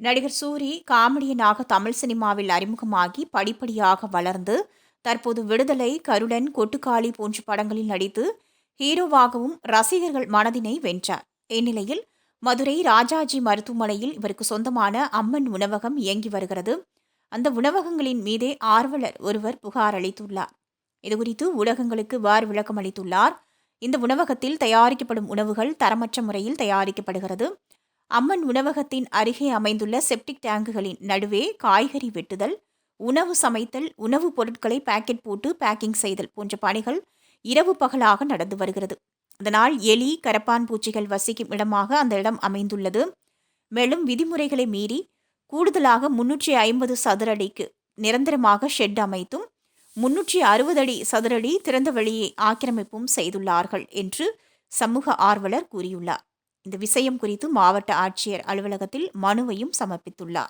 நடிகர் சூரி காமெடியனாக தமிழ் சினிமாவில் அறிமுகமாகி படிப்படியாக வளர்ந்து தற்போது விடுதலை கருடன் கொட்டுக்காளி போன்ற படங்களில் நடித்து ஹீரோவாகவும் ரசிகர்கள் மனதினை வென்றார். இந்நிலையில் மதுரை ராஜாஜி மருத்துவமனையில் இவருக்கு சொந்தமான அம்மன் உணவகம் இயங்கி வருகிறது. அந்த உணவகங்களின் மீதே ஆர்வலர் ஒருவர் புகார் அளித்துள்ளார். இதுகுறித்து ஊடகங்களுக்கு வார் விளக்கம் அளித்துள்ளார் இந்த உணவகத்தில் தயாரிக்கப்படும் உணவுகள் தரமற்ற முறையில் தயாரிக்கப்படுகிறது. அம்மன் உணவகத்தின் அருகே அமைந்துள்ள செப்டிக் டேங்குகளின் நடுவே காய்கறி வெட்டுதல் உணவு சமைத்தல் உணவுப் பொருட்களை பாக்கெட் போட்டு பேக்கிங் செய்தல் போன்ற பணிகள் இரவு பகலாக நடந்து வருகிறது. அதனால் எலி கரப்பான் பூச்சிகள் வசிக்கும் இடமாக அந்த இடம் அமைந்துள்ளது. மேலும் விதிமுறைகளை மீறி கூடுதலாக முன்னூற்றி ஐம்பது சதுர அடிக்கு நிரந்தரமாக ஷெட் அமைத்தும் முன்னூற்றி அறுபது அடி சதுரடி திறந்த வெளியை ஆக்கிரமிப்பும் செய்துள்ளார்கள் என்று சமூக ஆர்வலர் கூறியுள்ளார். இந்த விஷயம் குறித்து மாவட்ட ஆட்சியர் அலுவலகத்தில் மனுவையும் சமர்ப்பித்துள்ளார்.